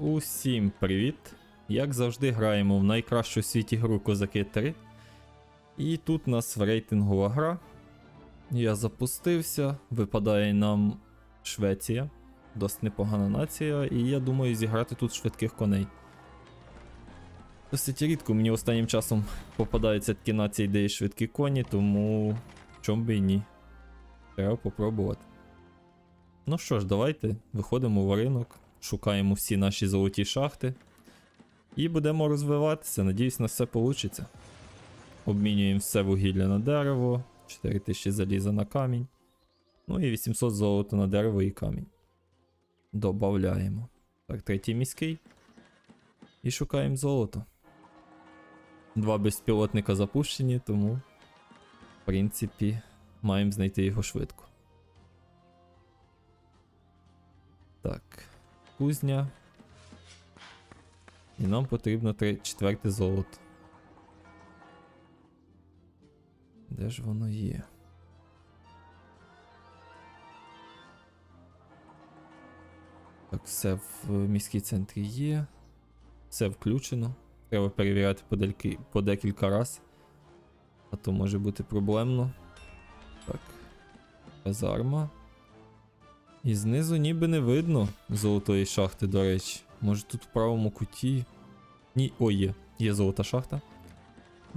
Усім привіт! Як завжди, граємо в найкращу в світі гру Козаки 3. І тут у нас рейтингова гра. Я запустився, випадає нам Швеція. Досить непогана нація, і я думаю зіграти тут швидких коней. Досить рідко мені останнім часом попадаються такі нації, де є швидкі коні, тому чом би і ні. Треба попробувати. Ну що ж, давайте виходимо в ринок, шукаємо всі наші золоті шахти. І будемо розвиватися. Надіюсь, на все вийде. Обмінюємо все вугілля на дерево, 4000 заліза на камінь. Ну і 800 золота на дерево і камінь. Добавляємо. Так, третій міський. І шукаємо золото. Два безпілотника запущені, тому, в принципі, маємо знайти його швидко. Кузня. І нам потрібно три четверте золото. Де ж воно є? Так, все в міській центрі є. Все включено. Треба перевіряти по, по декілька раз. А то може бути проблемно. Так. Казарма. І знизу ніби не видно золотої шахти, до речі. Може тут в правому куті. Ні, о, є. Є золота шахта.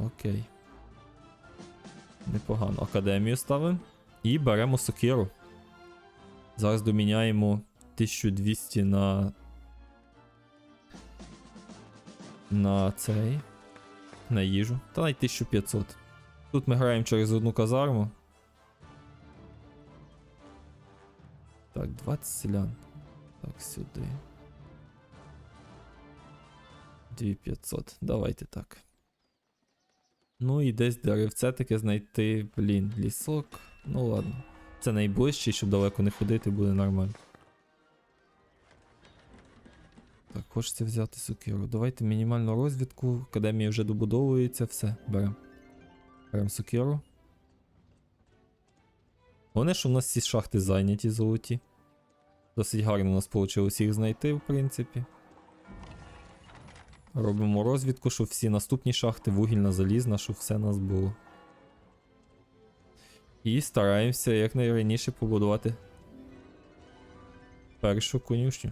Окей. Непогано. Академію ставимо. І беремо сокиру. Зараз доміняємо 1200 на. На цей. На їжу. Та навіть 1500. Тут ми граємо через одну казарму. Так, 20 селян. Так, сюди. 2500. Давайте так. Ну і десь деревце таке знайти, блін, лісок. Ну ладно. Це найближчий, щоб далеко не ходити, буде нормально. Так, хочеться взяти сокиру. Давайте мінімальну розвідку. Академія вже добудовується, все, беремо. Беремо сокиру. Головне, що в нас ці шахти зайняті золоті. Досить гарно у нас вийшло їх знайти, в принципі. Робимо розвідку, щоб всі наступні шахти, вугільна, залізна, щоб все нас було. І стараємося якнайраніше побудувати першу конюшню.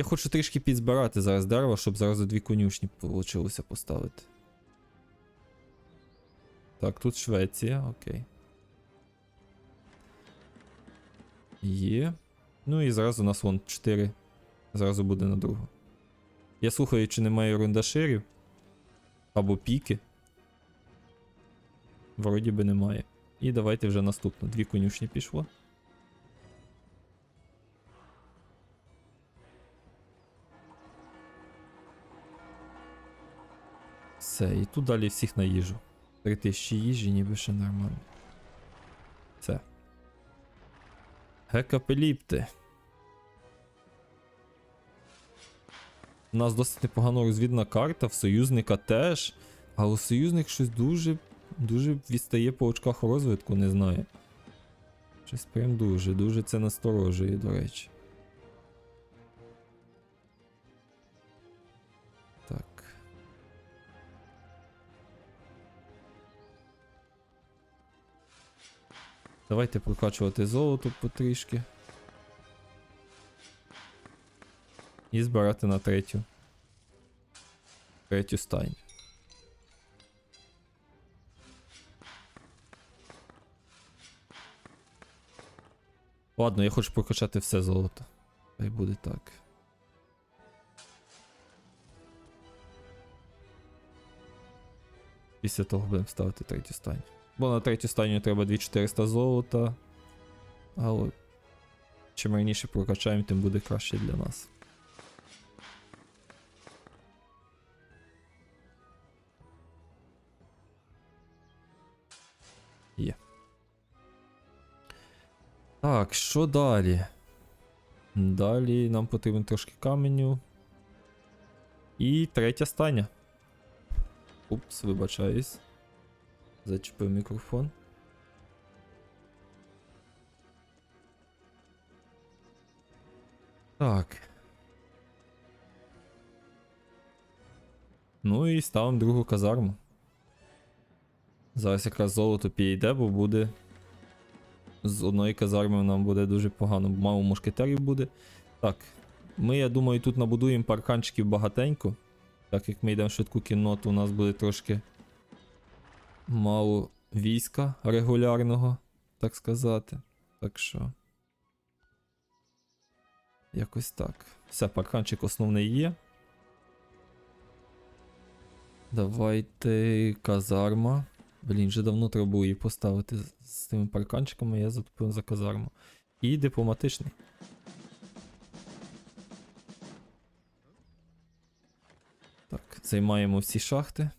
Я хочу трішки підзбирати зараз дерева, щоб зразу дві конюшні вийшло поставити. Так, тут Швеція, окей. Є. Ну і зразу у нас вон 4. Зразу буде на другу. Я слухаю, чи немає рундаширів. Або піки. Вроді би немає. І давайте вже наступну. Дві конюшні пішло. Все, і тут далі всіх на їжу. 3000 їжі, ніби ще нормально. Все. Гекапеліпти. У нас досить непогано розвідна карта, в союзника теж. Але союзник щось дуже дуже відстає по очках розвитку, не знаю. Щось прям дуже, дуже це насторожує, до речі. Давайте прокачувати золото потрішки. І збирати на третю. Третю стайню. Ладно, я хочу прокачати все золото. Хай буде так. Після того будемо ставити третю стайню. Бо на третю стайню треба 2400 золота. Але чим раніше прокачаємо, тим буде краще для нас. Є. Так, що далі? Далі нам потрібен трошки каменю. І третя стання. Упс, вибачаюсь. Зачепив мікрофон. Так. Ну і ставимо другу казарму. Зараз якраз золото підійде, бо буде. З одної казарми нам буде дуже погано, мало мушкетерів буде. Так. Ми, я думаю, тут набудуємо парканчиків багатенько. Так як ми йдемо в швидку кінноту, у нас буде трошки мало війська регулярного, так сказати. Так що. Якось так. Все, парканчик основний є. Давайте казарма. Блін, вже давно треба було її поставити з, тими парканчиками, я затопив за казарму. І дипломатичний. Так, займаємо всі шахти.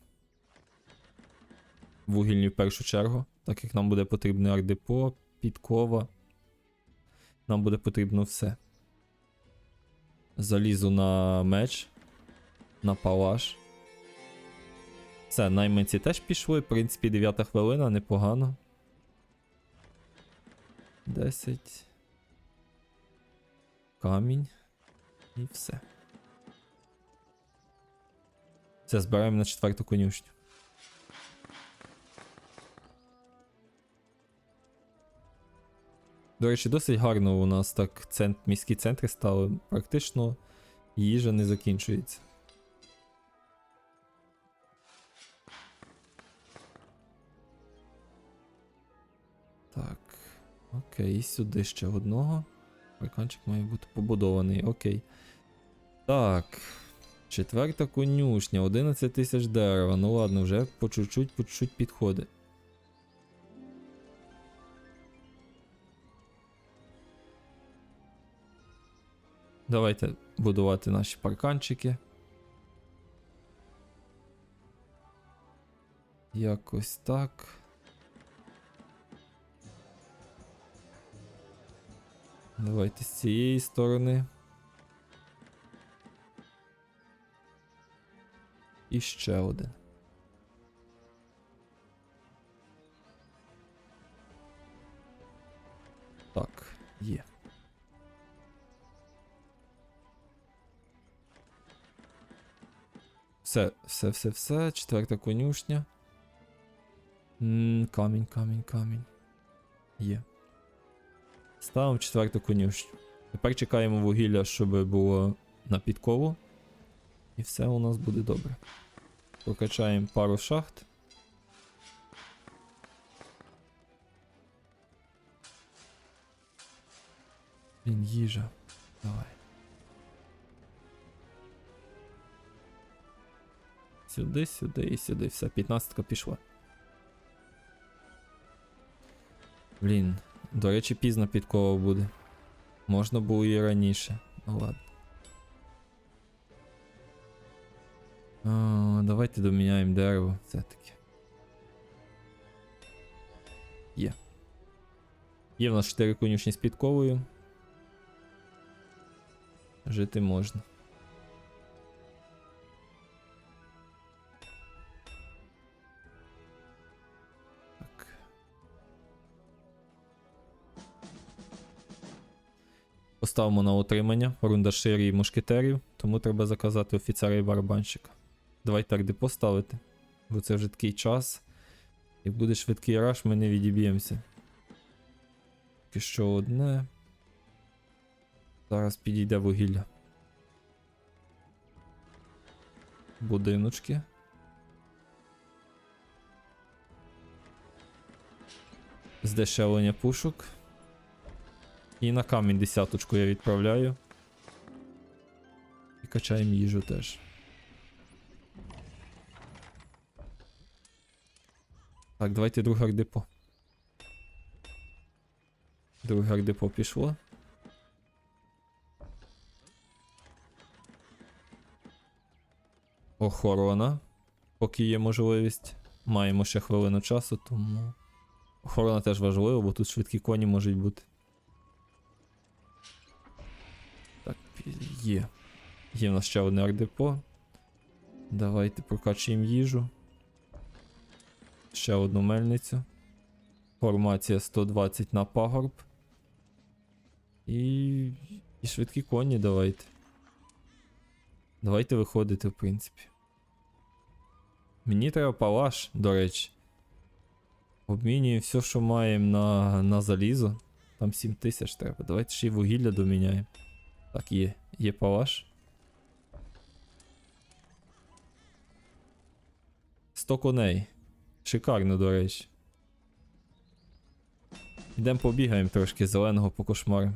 Вугільні в першу чергу, так як нам буде потрібне ардепо, підкова. Нам буде потрібно все. Залізу на меч, на палаш. Все, найманці теж пішли. В принципі, 9 хвилина, непогано. 10. Камінь. І все. Все, збираємо на четверту конюшню. До речі, досить гарно у нас так цент, міські центри стали. Практично їжа не закінчується. Так. Окей, і сюди ще одного. Парканчик має бути побудований. Окей. Так. Четверта конюшня, 11 тисяч дерева. Ну ладно, вже по чуть-чуть, по чуть-чуть підходить. Давайте будувати наші парканчики. Якось так. Давайте з цієї сторони. І ще один. Так, є. Все, все, все, все. Четверта конюшня. М, камінь, камінь, камінь. Є. Ставимо четверту конюшню. Тепер чекаємо вугілля, щоб було на підкову. І все у нас буде добре. Прокачаємо пару шахт. Блін, їжа. Давай. Сюди, сюди і сюди. Все, 15 пішла. Блін, до речі, пізно підкова буде. Можна було і раніше. Ну ладно. А, давайте доміняємо дерево все-таки. Є. Є в нас 4 конюшні з підковою. Жити можна. Поставимо на утримання рундаширів і мушкетерів, тому треба заказати офіцера і барабанщика. Давай так де поставити. Бо це вже такий час. Як буде швидкий раш, ми не відіб'ємося. Поки що одне. Зараз підійде вугілля. Будиночки. Здешевлення пушок. І на камінь десяточку я відправляю. І качаємо їжу теж. Так, давайте друге ардепо. Друге ардепо пішло. Охорона. Поки є можливість. Маємо ще хвилину часу, тому. Охорона теж важлива, бо тут швидкі коні можуть бути. Є. Є в нас ще одне ардепо. Давайте прокачуємо їжу. Ще одну мельницю. Формація 120 на пагорб. І. І швидкі коні давайте. Давайте виходити, в принципі. Мені треба палаш, до речі. Обмінюємо все, що маємо на, на залізо. Там 7 тисяч треба. Давайте ще й вугілля доміняємо. Так, є. Є палаш. 100 коней. Шикарно, до речі. Йдемо побігаємо трошки зеленого по кошмарам.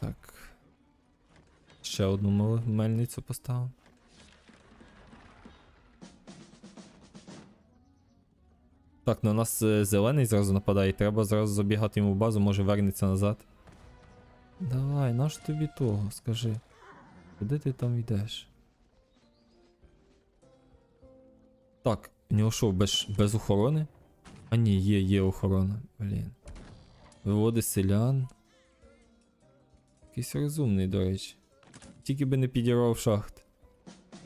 Так. Ще одну мельницю поставив. Так, на нас е, зелений зразу нападає, треба зразу забігати йому в базу, може вернеться назад. Давай, наш тобі того, скажи. Куди ти там йдеш? Так, у нього що, без, без охорони? А ні, є, є охорона. Блін. Виводи селян. Якийсь розумний, до речі. Тільки би не підірвав шахт.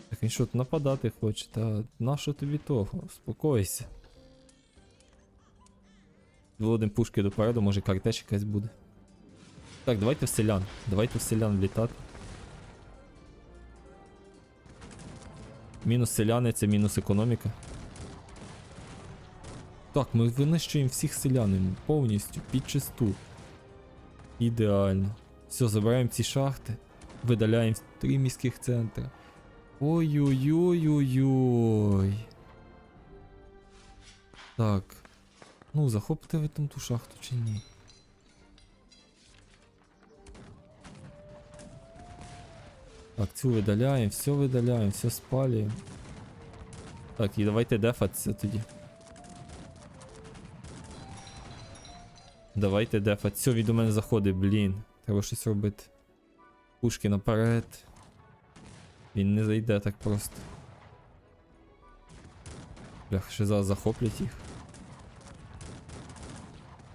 Так він що, нападати хоче, та нащо тобі того? Успокойся. Виводимо пушки допереду, може картеч якась буде. Так, давайте в селян. Давайте в селян влітати. Мінус селяни це мінус економіка. Так, ми винищуємо всіх селянин повністю, підчисту. Ідеально. Все, забираємо ці шахти, видаляємо три міських центри. Ой-ой-ой-ой-ой. Так. Ну, захопите ви там ту шахту чи ні? Так, цю видаляємо, все видаляємо, все спалюємо. Так, і давайте дефатися тоді. Давайте дефат. Все, від у мене заходить, блін. Треба щось робити. Пушки наперед. Він не зайде так просто. Блях, ще зараз захоплять їх.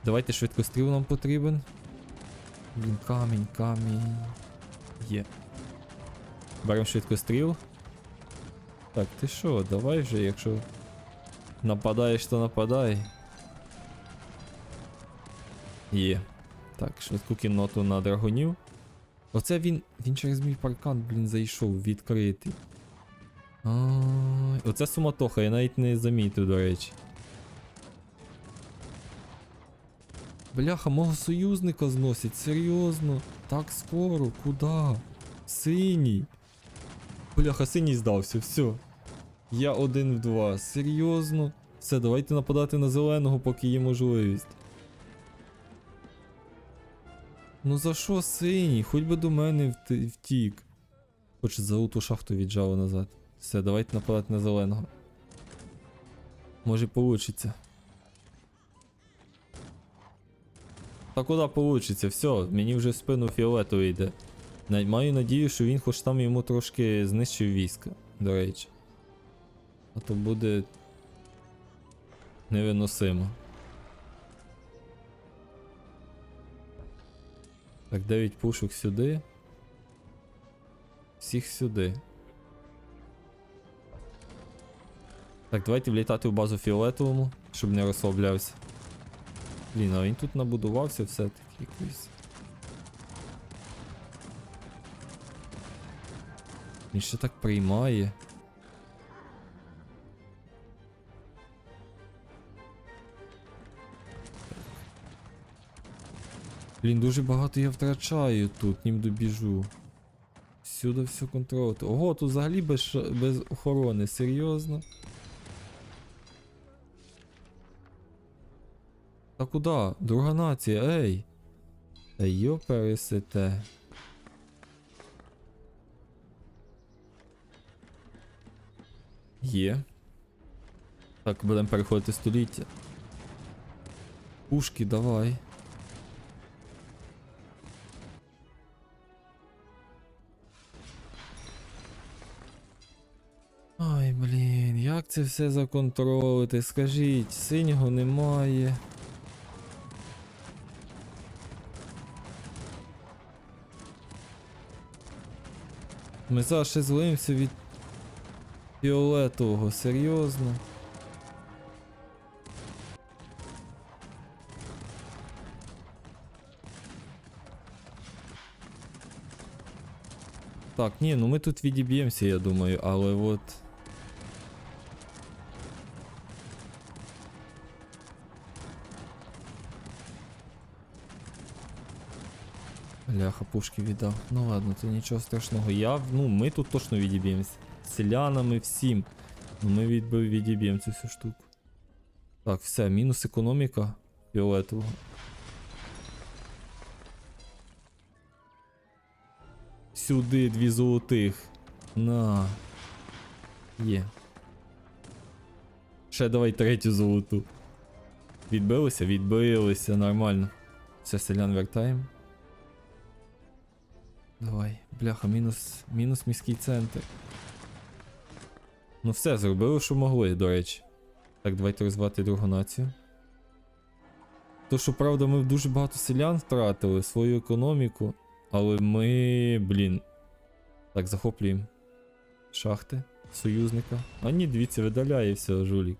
Давайте швидкостріл нам потрібен. Блін, камінь, камінь. Є. Беремо швидкостріл. Так, ти що, давай вже, якщо нападаєш, то нападай. Є. Так, швидку кінноту на драгунів. Оце він. Він через мій паркан, блін, зайшов відкритий. Оце суматоха, я навіть не замітив, до речі. Бляха, мого союзника зносять, серйозно. Так скоро, куди? Синій. Бляха, синій здався, все. Я один в два. Серйозно. Все, давайте нападати на зеленого, поки є можливість. Ну за що синій? Хоч би до мене втік. Хоч золоту шахту віджало назад. Все, давайте нападати на зеленого. Може получиться. Та куди получиться? Все, мені вже в спину фіолетовий йде. Маю надію, що він хоч там йому трошки знищив війська, до речі. А то буде невиносимо. Так, 9 пушок сюди. Всіх сюди. Так, давайте влітати в базу фіолетовому, щоб не розслаблявся. Блін, а він тут набудувався все-таки якийсь. Він ще так приймає. Блін, дуже багато я втрачаю тут, ним добіжу. Сюди все контролити. Ого, тут взагалі без, без охорони, серйозно? Та куди? Друга нація, ей! Та йо пересете. Є. Так, будемо переходити століття. Пушки, давай. Ай, блін, як це все законтролити? Скажіть, синього немає. Ми зараз ще злимося від фіолетового, серйозно. Так, ні, ну ми тут відіб'ємося, я думаю, але от. Бляха, пушки віддав. Ну ладно, то нічого страшного. Я, ну, ми тут точно відіб'ємося. Селянами всім. Ну ми відіб'ємо цю всю штуку. Так, все, мінус економіка фіолетового. Сюди дві золотих. На. Є. Ще давай третю золоту. Відбилися? Відбилися, нормально. Все, селян вертаємо. Давай, бляха, мінус, мінус міський центр. Ну все, зробили, що могли, до речі. Так, давайте розвивати другу націю. То, що правда, ми дуже багато селян втратили, свою економіку, але ми, блін. Так, захоплюємо шахти союзника. А ні, дивіться, видаляє все, жулік.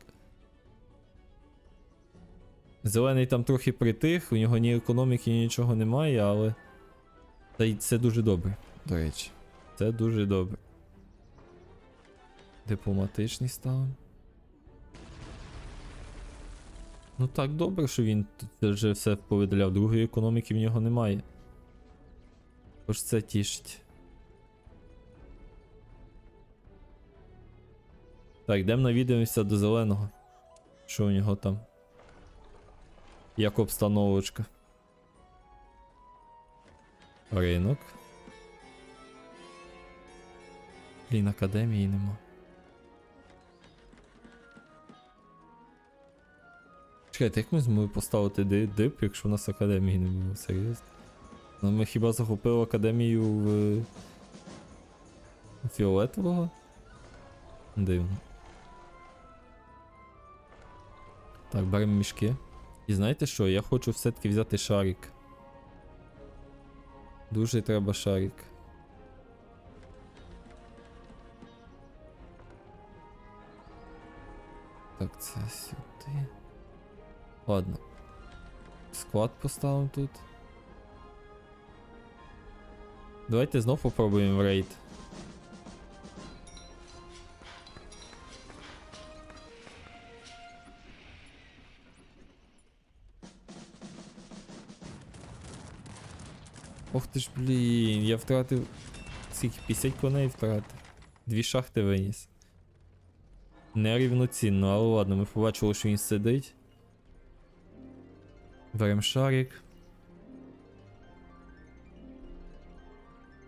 Зелений там трохи притих, у нього ні економіки, ні нічого немає, але. Та й це дуже добре, до речі. Це дуже добре. Дипломатичний стан. Ну так добре, що він тут вже все повидаляв. Другої економіки в нього немає. Тож це тішить. Так, йдемо навідаємося до зеленого. Що у нього там? Як обстановочка? Ринок. Блін, академії нема. Чекайте, як ми змогли поставити дип, якщо у нас академії не було, серйозно? Ну ми хіба захопили академію в. Фіолетового? Дивно. Так, беремо мішки. І знаєте що? Я хочу все-таки взяти шарик. Дуже треба шарик. Так, це сюди. Ладно. Склад поставимо тут. Давайте знов попробуємо рейд. Ох ти ж, блін, я втратив. Скільки 50 коней втратив. Дві шахти виніс. Нерівноцінно, але ладно, ми побачили, що він сидить. Берем шарик.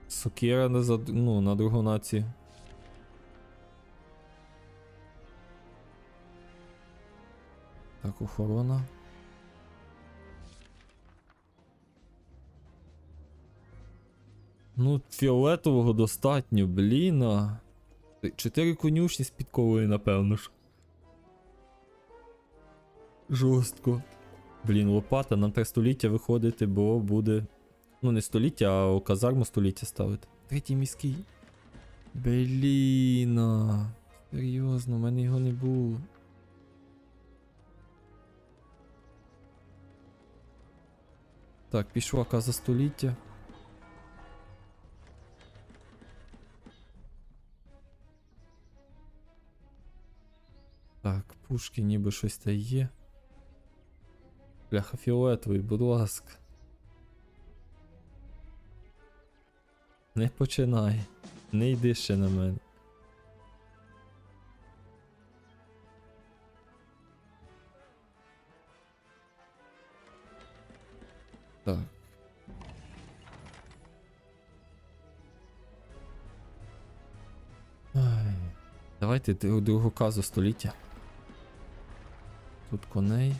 Сокира на, зад... ну, на другу націю. Так, охорона. Ну, фіолетового достатньо, блін. Чотири конюшні з підковою, напевно ж. Жорстко. Блін, лопата, нам треба століття виходити, бо буде. Ну, не століття, а казарму століття ставити. Третій міський. Блін. а. Серйозно, в мене його не було. Так, пішла каза століття. Так, пушки ніби щось та є. Бляха фіолетовий, будь ласка. Не починай. Не йди ще на мене. Так. Ай. Давайте дру- другу казу століття. Тут коней.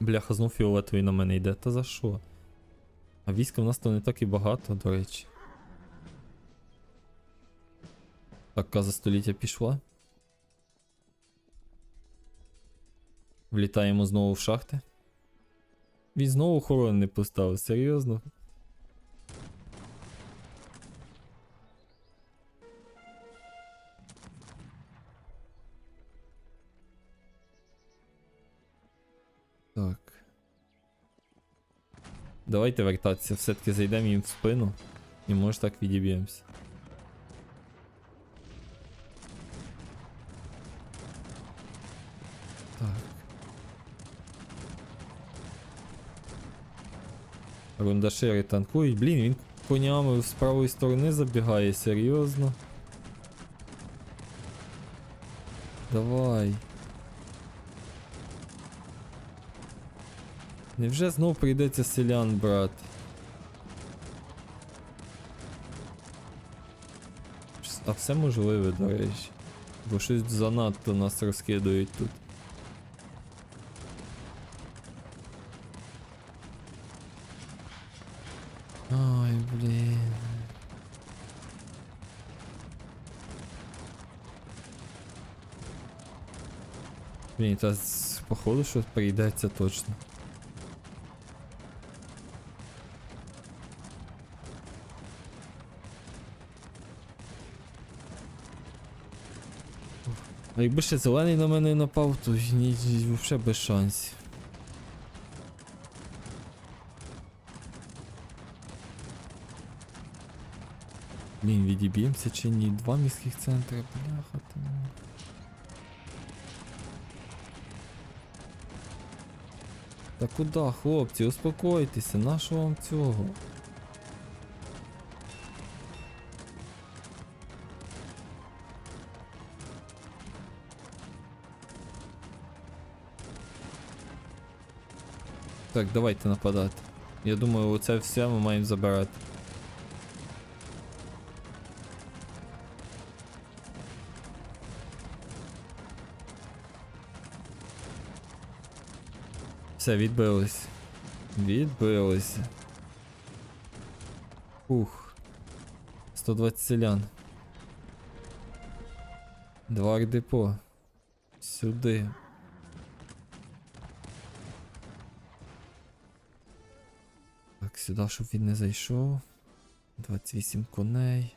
Бляха, знов фіолетовий на мене йде. Та за що? А війська в нас то не так і багато, до речі. Так, каза століття пішла. Влітаємо знову в шахти. Він знову охорони не поставив, серйозно. Давайте вертатися, все-таки зайдемо їм в спину. І може так відіб'ємося. Так. Рундашири танкують. Блін, він конями з правої сторони забігає, серйозно. Давай. Невже знов прийдеться селян брати? А все можливе, до речі. Бо щось занадто нас розкидують тут. Ай, блін. Блін, та походу, що прийдеться точно. А якби ще зелений на мене напав, то ні, взагалі без шансів. Блін, відіб'ємося чи ні? Два міських центри, бляха там. Та куди, хлопці, успокойтеся, нашого вам цього? Так, давайте нападати. Я думаю, оце все ми маємо забирати. Все, відбилось. Відбилося. Ух. 120 селян. Два депо. Сюди. Сюди, щоб він не зайшов. 28 коней.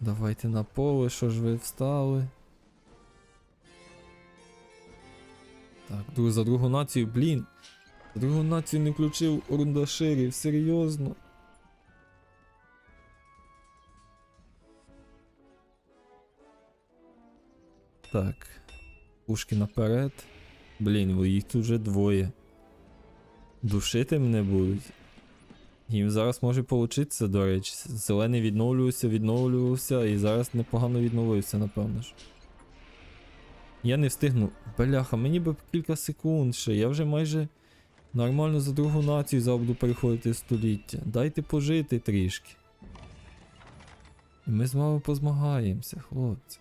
Давайте на поле, що ж ви встали. Так, за другу націю, блін. За другу націю не включив рундаширів, серйозно. Так. Пушки наперед. Блін, їх тут вже двоє. Душити мене будуть. Їм зараз може получитися, до речі. Зелений відновлювався, відновлювався і зараз непогано відновився, напевно ж. Я не встигну. Бляха, мені би кілька секунд ще. Я вже майже нормально за другу націю зараз буду переходити століття. Дайте пожити трішки. Ми з вами позмагаємося, хлопці.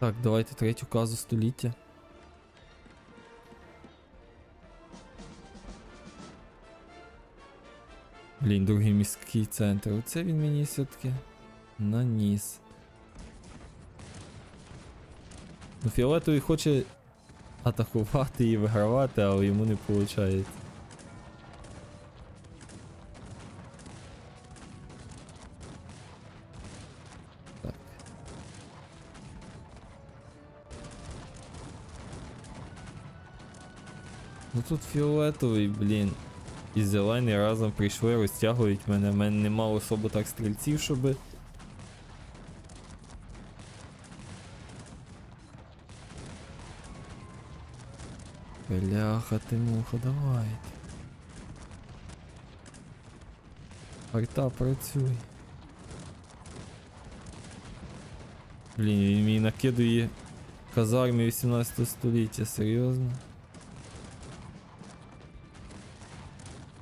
Так, давайте третю казу століття. Блін, другий міський центр. Оце він мені все-таки наніс. Ну, фіолетовий хоче атакувати і вигравати, але йому не виходить. Тут фіолетовий, блін. І зелений разом прийшли, розтягують мене. У мене нема особо так стрільців, щоби. Бляха ти муха, давайте. Арта працюй. Блін, він мені накидує казарми 18 століття, серйозно?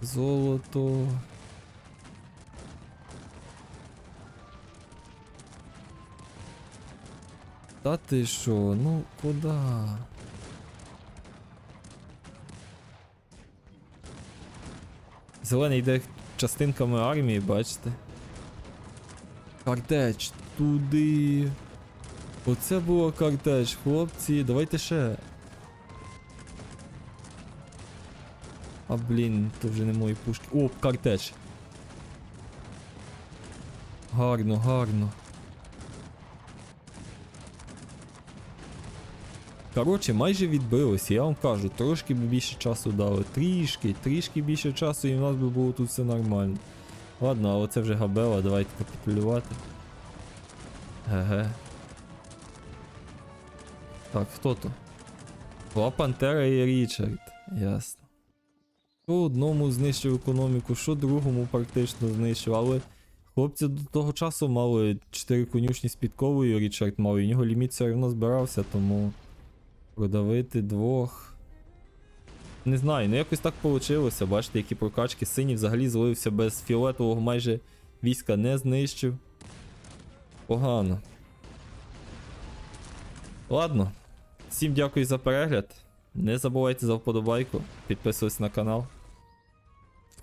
Золото. Та ти що? Ну куди? Зелений йде частинками армії, бачите? Картеч, туди. Оце було картеж, хлопці, давайте ще. А блін, то вже не мої пушки. О, картеж. Гарно, гарно. Коротше, майже відбилося, я вам кажу, трошки б більше часу дали. Трішки, трішки більше часу і в нас би було тут все нормально. Ладно, але це вже габела, давайте капітулювати. Ге-ге. Так, хто то? Була Пантера і Річард. Ясно. Що одному знищив економіку, що другому практично знищив, але хлопці до того часу мали 4 конюшні з підковою, Річард мав, і в нього ліміт все одно збирався, тому продавити двох. Не знаю, ну якось так вийшло. Бачите, які прокачки. Синій взагалі злився без фіолетового майже війська не знищив. Погано. Ладно. Всім дякую за перегляд. Не забувайте за вподобайку, підписуйтесь на канал.